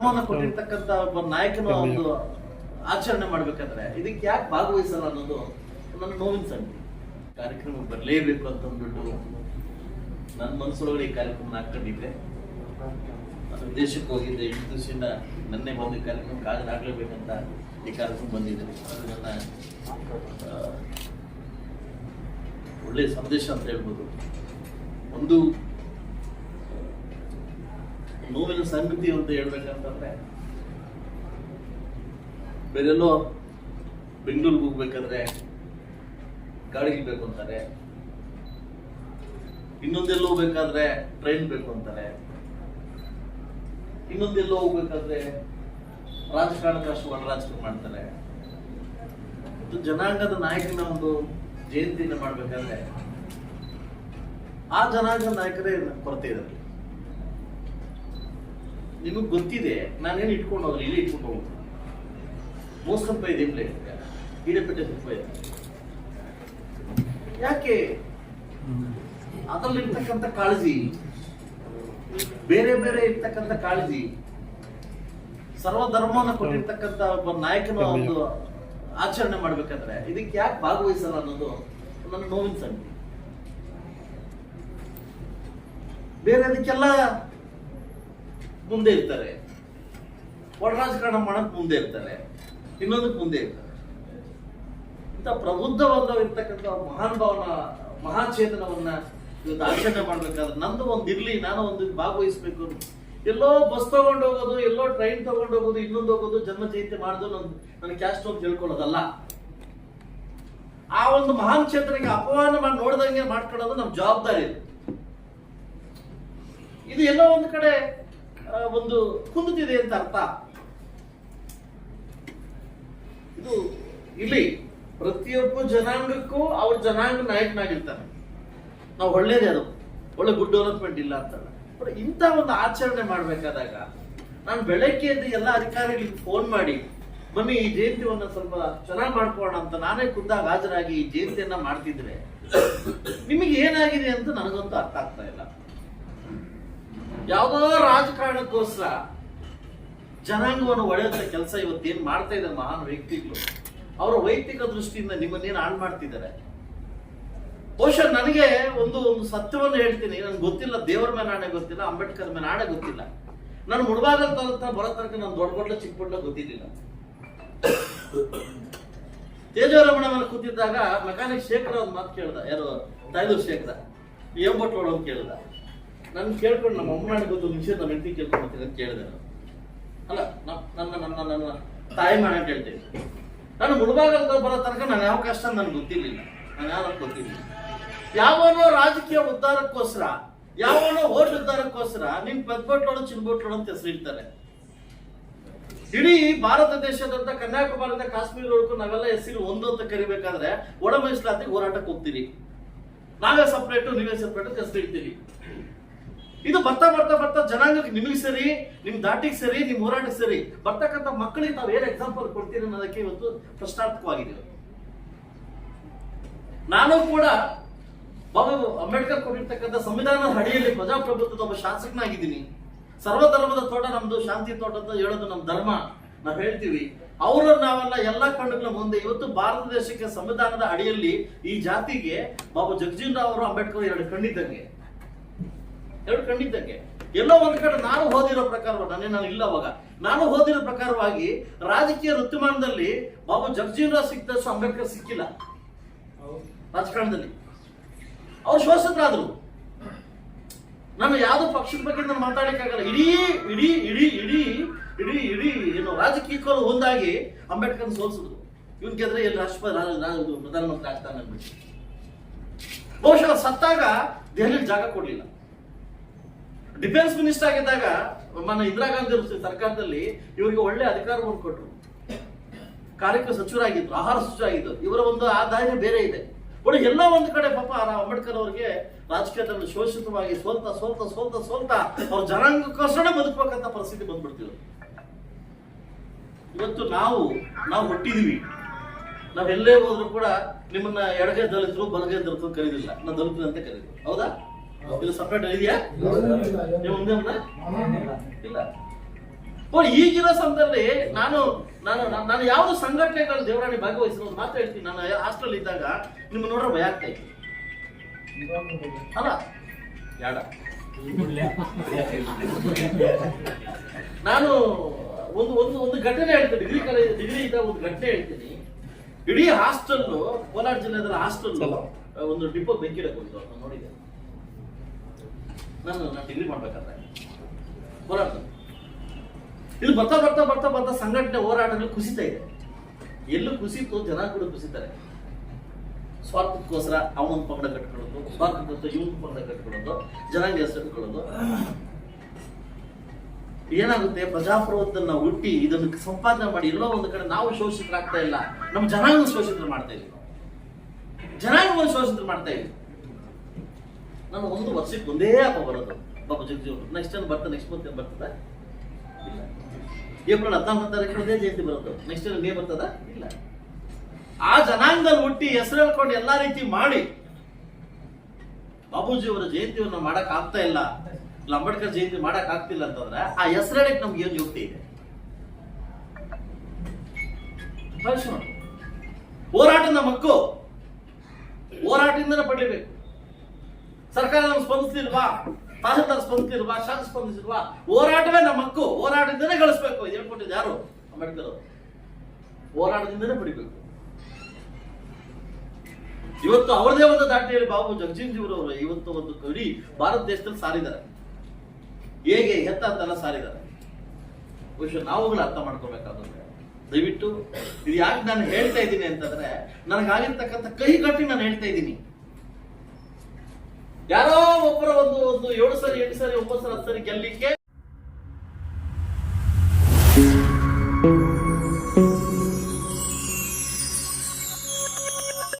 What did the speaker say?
ಬಹುಮಾನ ಕೊಟ್ಟಿರ್ತಕ್ಕಂತ ಒಬ್ಬ ನಾಯಕನ ಒಂದು ಆಚರಣೆ ಮಾಡ್ಬೇಕಾದ್ರೆ ಇದಕ್ಕೆ ಯಾಕೆ ಭಾಗವಹಿಸಲ್ಲ ಅನ್ನೋದು ನನ್ನ ನೋವಿನ ಸಂಗತಿ. ಕಾರ್ಯಕ್ರಮ ಬರಲೇಬೇಕು ಅಂತ ಅಂದ್ಬಿಟ್ಟು ನನ್ನ ಮನಸ್ಸೊಳಗಡೆ ಈ ಕಾರ್ಯಕ್ರಮ ಹಾಕೊಂಡಿದ್ದೆ ನಾನು ವಿದೇಶಕ್ಕೆ ಹೋಗಿದ್ದೆ. ಎಂಟು ದಿವಸದಿಂದ ನನ್ನೇ ಬಂದು ಈ ಕಾರ್ಯಕ್ರಮಕ್ಕೆ ಹಾಜರಾಗಲೇಬೇಕಂತ ಈ ಕಾರ್ಯಕ್ರಮ ಬಂದಿದ್ದೀನಿ ಅದು ನನ್ನ ಒಳ್ಳೆಯ ಸಂದೇಶ ಅಂತ ಹೇಳ್ಬೋದು. ಒಂದು ನೋವಿನ ಸಂಗತಿ ಅಂತ ಹೇಳ್ಬೇಕಂತಂದ್ರೆ ಬೇರೆಲ್ಲೋ ಬೆಂಗಳೂರಿಗೆ ಹೋಗ್ಬೇಕಾದ್ರೆ ಗಾಡಿ ಬೇಕು ಅಂತಾರೆ. ಇನ್ನೊಂದೆಲ್ಲೋ ಹೋಗ್ಬೇಕಾದ್ರೆ ಟ್ರೈನ್ ಬೇಕು ಅಂತಾರೆ. ಇನ್ನೊಂದೆಲ್ಲೋ ಹೋಗ್ಬೇಕಾದ್ರೆ ರಾಜಕಾರಣಕ್ಕೆ ಅಷ್ಟು ಒಳ ರಾಜಕಾರಣ ಮಾಡ್ತಾರೆ. ಮತ್ತು ಜನಾಂಗದ ನಾಯಕನ ಒಂದು ಜಯಂತಿಯನ್ನು ಮಾಡ್ಬೇಕಾದ್ರೆ ಆ ಜನಾಂಗದ ನಾಯಕರೇ ಕೊರತೆ ಇದೆ ನಿಮಗೆ ಗೊತ್ತಿದೆ ನಾನೇನು ಇಟ್ಕೊಂಡು ಹೋಗಲಿ ಇಲ್ಲಿ ಇಟ್ಕೊಂಡು ಹೋಗ್ತೀನಿ ಮೋಸ್ಕಂಪ ಇದೆ ಪ್ಲೇಟ್ ಹಿಡಪೆಟ್ಟೆ ತುಪ್ಪ ಇದೆ. ಯಾಕೆ? ಅದರಲ್ಲಿರ್ತಕ್ಕಂಥ ಕಾಳಜಿ ಬೇರೆ ಬೇರೆ ಇರ್ತಕ್ಕಂಥ ಕಾಳಜಿ ಸರ್ವಧರ್ಮವನ್ನು ಕೊಟ್ಟಿರ್ತಕ್ಕಂಥ ಒಬ್ಬ ನಾಯಕನ ಒಂದು ಆಚರಣೆ ಮಾಡ್ಬೇಕಂದ್ರೆ ಇದಕ್ಕೆ ಯಾಕೆ ಭಾಗವಹಿಸಲ್ಲ ಅನ್ನೋದು ನನ್ನ ನೋವಿನ ಸಂಗತಿ. ಬೇರೆ ಅದಕ್ಕೆಲ್ಲ ಮುಂದೆ ಇರ್ತಾರೆ. ಒಳ ರಾಜಕಾರಣ ಮಾಡಕ್ ಮುಂದೆ ಇರ್ತಾರೆ. ಇನ್ನೊಂದಕ್ಕೆ ಮುಂದೆ ಇರ್ತಾರೆ. ಇಂಥ ಪ್ರಬುದ್ಧವಾಗಿರ್ತಕ್ಕಂಥ ಮಹಾನ್ ಭಾವನ, ಮಹಾಚೇತನವನ್ನ ಇವತ್ತು ಆಚರಣೆ ಮಾಡ್ಬೇಕಾದ್ರೆ ನಂದು ಒಂದು ಇರ್ಲಿ, ನಾನು ಒಂದು ಭಾಗವಹಿಸ್ಬೇಕು ಎಲ್ಲೋ ಬಸ್ ತಗೊಂಡು ಹೋಗೋದು, ಎಲ್ಲೋ ಟ್ರೈನ್ ತಗೊಂಡು ಹೋಗೋದು, ಇನ್ನೊಂದು ಹೋಗೋದು, ಜನ್ಮ ಜಯಂತಿ ಮಾಡೋದು ನಾನು ನನ್ನ ಕ್ಯಾಸ್ಟ್ ಹೋಗಿ ತಿಳ್ಕೊಳ್ಳೋದಲ್ಲ ಆ ಒಂದು ಮಹಾನ್ ಕ್ಷೇತ್ರಕ್ಕೆ ಅಪಮಾನ ಮಾಡಿ ನೋಡ್ದಂಗೆ ಮಾಡ್ಕೊಳ್ಳೋದು ನಮ್ಮ ಜವಾಬ್ದಾರಿ ಇದು ಎಲ್ಲೋ ಒಂದು ಕಡೆ ಒಂದು ಕುಂದುತ್ತಿದೆ ಅಂತ ಅರ್ಥ. ಇದು ಇಲ್ಲಿ ಪ್ರತಿಯೊಬ್ಬ ಜನಾಂಗಕ್ಕೂ ಅವ್ರ ಜನಾಂಗ ನಾಯಕನಾಗಿರ್ತಾನೆ. ನಾವು ಒಳ್ಳೇದೇ ಅದು. ಒಳ್ಳೆ ಗುಡ್ ಡೆವಲಪ್ಮೆಂಟ್ ಇಲ್ಲ ಅಂತ ಬಟ್ ಇಂಥ ಒಂದು ಆಚರಣೆ ಮಾಡ್ಬೇಕಾದಾಗ ನಾನು ಬೆಳಗ್ಗೆ ಎಲ್ಲ ಅಧಿಕಾರಿಗಳಿಗೆ ಫೋನ್ ಮಾಡಿ, ಮಮ್ಮಿ, ಈ ಜಯಂತಿವನ್ನ ಸ್ವಲ್ಪ ಚೆನ್ನಾಗಿ ಮಾಡ್ಕೋಣ ಅಂತ ನಾನೇ ಖುದ್ದಾಗ ಹಾಜರಾಗಿ ಈ ಜಯಂತಿಯನ್ನ ಮಾಡ್ತಿದ್ರೆ ನಿಮಗೆ ಏನಾಗಿದೆ ಅಂತ ನನಗಂತೂ ಅರ್ಥ ಆಗ್ತಾ ಇಲ್ಲ. ಯಾವುದೋ ರಾಜಕಾರಣಕ್ಕೋಸ್ಕರ ಜನಾಂಗವನ್ನು ಒಡೆಯುವಂತ ಕೆಲಸ ಇವತ್ತೇನ್ ಮಾಡ್ತಾ ಇದ್ದಾರೆ ಮಹಾನ್ ವ್ಯಕ್ತಿಗಳು. ಅವರ ವೈಯಕ್ತಿಕ ದೃಷ್ಟಿಯಿಂದ ನಿಮ್ಮನ್ನೇನು ಹಾಳು ಮಾಡ್ತಿದ್ದಾರೆ? ಬಹುಶಃ ನನಗೆ ಒಂದು ಒಂದು ಸತ್ಯವನ್ನು ಹೇಳ್ತೀನಿ. ನನ್ಗೆ ಗೊತ್ತಿಲ್ಲ, ದೇವರ ಮೇಲೆ ಆಣೆ ಗೊತ್ತಿಲ್ಲ, ಅಂಬೇಡ್ಕರ್ ಮೇಲೆ ಆಣೆ ಗೊತ್ತಿಲ್ಲ. ನಾನು ಮುಳಬಾಗಲ್ ತನಕ ಬರೋ ತನಕ ನಾನು ದೊಡ್ಡ ಚಿಕ್ಕ ಬಡ್ಲ ಗೊತ್ತಿರಲಿಲ್ಲ ತೇಜವರಮಣ ಮೇಲೆ ಕೂತಿದ್ದಾಗ ಮೆಕಾನಿಕ್ ಶೇಖರ ಒಂದು ಮಾತು ಕೇಳ್ದ. ಯಾರು? ತಾಯ್ದೂರ್ ಶೇಖರ. ಏನ್ ಬಟ್ಲು ಅಂತ ಕೇಳ್ದ. ನನ್ ಕೇಳ್ಕೊಂಡು ನಮ್ಮ ಗೊತ್ತು ನಿಮಿಷ ನಮ್ಮ ಹೆಂಡತಿ ಕೇಳ್ಕೊಂಡ್ಬರ್ತೀನಿ ಅಂತ ಕೇಳಿದೆ ನಾನು ಅಲ್ಲ ನನ್ನ ನನ್ನ ನನ್ನ ತಾಯಿ ಮಾಡ ಅಂತ ಹೇಳ್ತೇನೆ. ನಾನು ಮುಳುಬಾಗಲ್ದ ಬರೋ ತನಕ ನಾನು ಯಾವ ಕಷ್ಟ ನನ್ಗೆ ಗೊತ್ತಿರಲಿಲ್ಲ. ನಾನು ಯಾರು ಗೊತ್ತಿಲ್ಲ ಯಾವನೋ ರಾಜಕೀಯ ಉದ್ಧಾರಕ್ಕೋಸ್ಕರ, ಯಾವನೋ ಓಟ್ ಉದ್ಧಾರಕ್ಕೋಸ್ಕರ ನಿನ್ ಪೆದ್ಬಟ್ಲೋಡು ಚಿನ್ಬಟ್ಲೋಡು ಅಂತ ಹೆಸರಿಡ್ತಾರೆ ಇಡೀ ಭಾರತ ದೇಶದಂತ ಕನ್ಯಾಕುಮಾರಿಯಿಂದ ಕಾಶ್ಮೀರವರೆಗೂ ನಾವೆಲ್ಲ ಹೆಸರು ಒಂದು ಅಂತ ಕರಿಬೇಕಾದ್ರೆ ಒಳ ಮೈಸಲಾತಿಗೆ ಹೋರಾಟಕ್ಕೆ ಹೋಗ್ತೀರಿ. ನಾವೇ ಸಪ್ರೇಟು ನೀವೇ ಸಪ್ರೇಟ್ ಹೆಸರಿಡ್ತೀರಿ ಇದು ಬರ್ತಾ ಬರ್ತಾ ಬರ್ತಾ ಜನಾಂಗಕ್ಕೆ ನಿಮಗೆ ಸರಿ, ನಿಮ್ ದಾಟಿಗೆ ಸರಿ, ನಿಮ್ ಹೋರಾಟಕ್ಕೆ ಸರಿ, ಬರ್ತಕ್ಕಂಥ ಮಕ್ಕಳಿಗೆ ನಾವು ಏನ್ ಎಕ್ಸಾಂಪಲ್ ಕೊಡ್ತೀರಿ ಅನ್ನೋದಕ್ಕೆ ಇವತ್ತು ಪ್ರಶ್ನಾರ್ಥಕವಾಗಿದೆ. ನಾನು ಕೂಡ ಬಾಬು ಅಂಬೇಡ್ಕರ್ ಕೊಟ್ಟಿರ್ತಕ್ಕಂಥ ಸಂವಿಧಾನದ ಅಡಿಯಲ್ಲಿ ಪ್ರಜಾಪ್ರಭುತ್ವದ ಒಬ್ಬ ಶಾಸಕನಾಗಿದ್ದೀನಿ. ಸರ್ವಧರ್ಮದ ತೋಟ ನಮ್ದು, ಶಾಂತಿ ತೋಟ ಅಂತ ಹೇಳೋದು ನಮ್ಮ ಧರ್ಮ. ನಾವು ಹೇಳ್ತೀವಿ ಅವರು ನಾವೆಲ್ಲ ಎಲ್ಲ ಕಣ್ಣುಗಳ ಮುಂದೆ ಇವತ್ತು ಭಾರತ ದೇಶಕ್ಕೆ ಸಂವಿಧಾನದ ಅಡಿಯಲ್ಲಿ ಈ ಜಾತಿಗೆ ಬಾಬು ಜಗಜೀವನ್ ರಾವ್ ಅವರು ಅಂಬೇಡ್ಕರ್ ಎರಡು ಕಣ್ಣಿದ್ದಂಗೆ. ಎರಡು ಕಂಡಿದ್ದಕ್ಕೆ ಎಲ್ಲೋ ಒಂದ್ ಕಡೆ ನಾನು ಪ್ರಕಾರ ನಾನೇ ನಾನು ಇಲ್ಲ ಅವಾಗ ನಾನು ಓದಿರೋ ಪ್ರಕಾರವಾಗಿ ರಾಜಕೀಯ ಋತುಮಾನದಲ್ಲಿ ಬಾಬು ಜಗಜೀವನ್ ರಾವ್ ಸಿಕ್ಕಿದಷ್ಟು ಅಂಬೇಡ್ಕರ್ ಸಿಕ್ಕಿಲ್ಲ. ರಾಜಕಾರಣದಲ್ಲಿ. ಅವ್ರು ಶೋಷಕರಾದ್ರು ನಾನು ಯಾವ್ದು ಪಕ್ಷದ ಬಗ್ಗೆ ನಾನು ಮಾತಾಡಕ್ಕಾಗಲ್ಲ ಇಡೀ ಇಡೀ ಇಡೀ ಇಡೀ ಇಡೀ ಇಡೀ ಏನು ರಾಜಕೀಯಕ್ಕೂ ಒಂದಾಗಿ ಅಂಬೇಡ್ಕರ್ ಸೋಲ್ಸಿದ್ರು. ಇವನ್ ಗೆದ್ರೆ ಎಲ್ಲಿ ರಾಷ್ಟ್ರಪತಿ ಪ್ರಧಾನಮಂತ್ರಿ ಆಗ್ತಾನೆ ಬಹುಶಃ ಸತ್ತಾಗ ದೆಹಲಿಯಲ್ಲಿ ಜಾಗ ಕೊಡ್ಲಿಲ್ಲ. ಡಿಫೆನ್ಸ್ ಮಿನಿಸ್ಟರ್ ಆಗಿದ್ದಾಗ మన ಇಂದಿರಾ ಗಾಂಧಿ ಸರ್ಕಾರದಲ್ಲಿ ಇವರಿಗೆ ಒಳ್ಳೆ ಅಧಿಕಾರವನ್ನು ಕೊಟ್ಟರು. ಕಾರ್ಯಕ್ರಮ ಸಚಿವರಾಗಿದ್ರು, ಆಹಾರ ಸಚಿವ ಸಚಿವರಾಗಿದ್ರು. ಇವರ ಒಂದು ಆದಾಯ ಬೇರೆ ಇದೆ. ಒಳ್ಳೆ ಎಲ್ಲ ಒಂದು ಕಡೆ ಪಾಪ ಅಂಬೇಡ್ಕರ್ ಅವರಿಗೆ ರಾಜಕೀಯದಲ್ಲಿ ಶೋಷಿತವಾಗಿ ಸೋಲ್ತಾ ಸೋಲ್ತಾ ಸೋಲ್ತಾ ಸೋಲ್ತಾ ಅವ್ರ ಜನಾಂಗಕ್ಕೋಸ್ಕರ ಬದುಕಬೇಕಂತ ಪರಿಸ್ಥಿತಿ ಬಂದ್ಬಿಡ್ತಿದ್ರು. ಇವತ್ತು ನಾವು ನಾವು ಹುಟ್ಟಿದೀವಿ. ನಾವೆಲ್ಲೇ ಹೋದ್ರು ಕೂಡ ನಿಮ್ಮನ್ನ ಎಡಗೈ ದಲಿತರು, ಬಲಗೈ ದಲಿತರು ಕರೀದಿಲ್ಲ. ನಾ ದಲಿತರು ಅಂತ ಕರೀತೀವಿ ಹೌದಾ? ಇದು ಸಪ್ರೇಟ್ ಇದೆಯಾ? ಒಂದೇ ಒಂದಾ? ಇಲ್ಲ. ಓ ಈಗಿನ ಸಂದರ್ಭದಲ್ಲಿ ನಾನು ನಾನು ನಾನು- ನಾನು ಯಾವ್ದು ಸಂಘಟನೆಗಳು ದೇವರಾಣಿ ಭಾಗವಹಿಸಿರೋದು ಮಾತ್ರ ಮಾತು ಹೇಳ್ತೀನಿ. ನಾನು ಹಾಸ್ಟೆಲ್ ಇದ್ದಾಗ ನಿಮ್ಗೆ ನೋಡ್ರೆ ಭಯ ಆಗ್ತಾ ಇತ್ತು. ಅಲ್ಲ? ಯಾಡ? ನಾನು ಒಂದು ಒಂದು ಒಂದು ಘಟನೆ ಹೇಳ್ತೀನಿ. ಡಿಗ್ರಿ ಕಾಲೇಜ್ ಡಿಗ್ರಿ ಇದ್ದ ಒಂದು ಘಟನೆ ಹೇಳ್ತೀನಿ. ಇಡೀ ಹಾಸ್ಟೆಲ್ ಕೋಲಾರ ಜಿಲ್ಲೆದಲ್ಲಿ ಹಾಸ್ಟೆಲ್ ಒಂದು ಡಿಪೋ ಬೆಂಕಿ ಇಡಕ್ಕೆ ನಾನು ನೋಡಿದ್ದೆ ನಾನು ನಾನು ಡಿಗ್ರಿ ಮಾಡ್ಬೇಕಂತ ಹೋರಾಟ. ಇದು ಬರ್ತಾ ಬರ್ತಾ ಬರ್ತಾ ಬರ್ತಾ ಸಂಘಟನೆ ಹೋರಾಟಗಳು ಕುಸಿತ ಇದೆ. ಎಲ್ಲೂ ಕುಸಿತು ಜನ ಕೂಡ ಕುಸಿತಾರೆ. ಸ್ವಾರ್ಥಕ್ಕೋಸ್ಕರ ಅವನೊಂದು ಪಂಗಡ ಕಟ್ಕೊಳ್ಳೋದು ಸ್ವಾರ್ಥಕ್ಕೋಸ್ಕರ ಇವನ್ ಪಂಗಡ ಕಟ್ಕೊಳ್ಳೋದು ಜನಾಂಗ ಹೆಸರು ಇಟ್ಕೊಳ್ಳೋದು ಏನಾಗುತ್ತೆ? ಪ್ರಜಾಪ್ರಭುತ್ವದಲ್ಲಿ ನಾವು ಹುಟ್ಟಿ ಇದನ್ನು ಸಂಪಾದನೆ ಮಾಡಿ ಎಲ್ಲೋ ಒಂದು ಕಡೆ ನಾವು ಶೋಷಿತರಾಗ್ತಾ ಇಲ್ಲ. ನಮ್ಮ ಜನಾಂಗ ಶೋಷಿತರು ಮಾಡ್ತಾ ಇದ್ದೀವಿ ಜನಾಂಗ ಜನಾಂಗವನ್ನು ಶೋಷಿತರು ಮಾಡ್ತಾ ಇದ್ದೀವಿ ನಾನು ಒಂದು ವರ್ಷಕ್ಕೆ ಒಂದೇ ಹಬ್ಬ ಬರೋದು. ಬಾಬು ಜಗಜೀವ್ ನೆಕ್ಸ್ಟ್ ಏನು ಬರ್ತದೆ? ನೆಕ್ಸ್ಟ್ ಮಂತ್ ಬರ್ತದ? ಇಲ್ಲ. ಏಪ್ರಿಲ್ ಹದಿನಾಲ್ಕು ತಾರೀಕು ಒಂದೇ ಜಯಂತಿ ಬರೋದು. ನೆಕ್ಸ್ಟ್ ಇಯರ್ ಮೇ ಬರ್ತದ? ಇಲ್ಲ. ಆ ಜನಾಂಗದಲ್ಲಿ ಹುಟ್ಟಿ ಹೆಸರು ಹೇಳ್ಕೊಂಡು ಎಲ್ಲಾ ರೀತಿ ಮಾಡಿ ಬಾಬೂಜಿಯವರ ಜಯಂತಿಯನ್ನು ಮಾಡಕ್ ಆಗ್ತಾ ಇಲ್ಲ. ಇಲ್ಲ, ಅಂಬೇಡ್ಕರ್ ಜಯಂತಿ ಮಾಡಕ್ ಆಗ್ತಿಲ್ಲ ಅಂತಂದ್ರೆ ಆ ಹೆಸರು ಹೇಳಕ್ ನಮ್ಗೆ ಏನು ಯುಕ್ತಿ ಇದೆ? ಹೋರಾಟದ ಹಕ್ಕು ಹೋರಾಟದಿಂದನೇ ಪಡಿಬೇಕು ಸರ್ಕಾರ ಸ್ಪಂದಿಸ್ತಿಲ್ವಾ ತಹಸೀಲ್ದಾರ್ ಸ್ಪಂದಿಸಿಲ್ವಾ ಶಾಸಕ ಸ್ಪಂದಿಸಿಲ್ವಾ ಹೋರಾಟವೇ ನಮ್ಮ ಹಕ್ಕು. ಹೋರಾಟದಿಂದನೇ ಗಳಿಸ್ಬೇಕು ಹೇಳ್ಕೊಟ್ಟಿದ್ದು ಯಾರು? ಅಂಬೇಡ್ಕರ್ ಅವರು. ಹೋರಾಟದಿಂದನೇ ಪಡಿಬೇಕು. ಇವತ್ತು ಅವರದೇ ಒಂದು ದಾಟಿಯಲ್ಲಿ ಬಾಬು ಜಗಜೀವನರವರು ಇವತ್ತು ಒಂದು ಕವಿ ಭಾರತ ದೇಶದಲ್ಲಿ ಸಾರಿದ್ದಾರೆ. ಹೇಗೆ ಎತ್ತ ಅಂತೆಲ್ಲ ಸಾರಿದ್ದಾರೆ. ಬಹುಶಃ ನಾವುಗಳು ಅರ್ಥ ಮಾಡ್ಕೋಬೇಕಾದ್ರೆ ದಯವಿಟ್ಟು ಇದು ಯಾಕೆ ನಾನು ಹೇಳ್ತಾ ಇದ್ದೀನಿ ಅಂತಂದ್ರೆ, ನನಗಾಗಿರ್ತಕ್ಕಂಥ ಕೈ ಕಟ್ಟಿ ನಾನು ಹೇಳ್ತಾ ಇದ್ದೀನಿ. ಯಾರೋ ಒಬ್ಬರ ಒಂದು ಒಂದು ಏಳು ಸರಿ ಎಂಟು ಸರಿ ಒಂಬತ್ತು ಸರಿ ಹತ್ತು ಸರಿ ಗೆಲ್ಲಿಕ್ಕೆ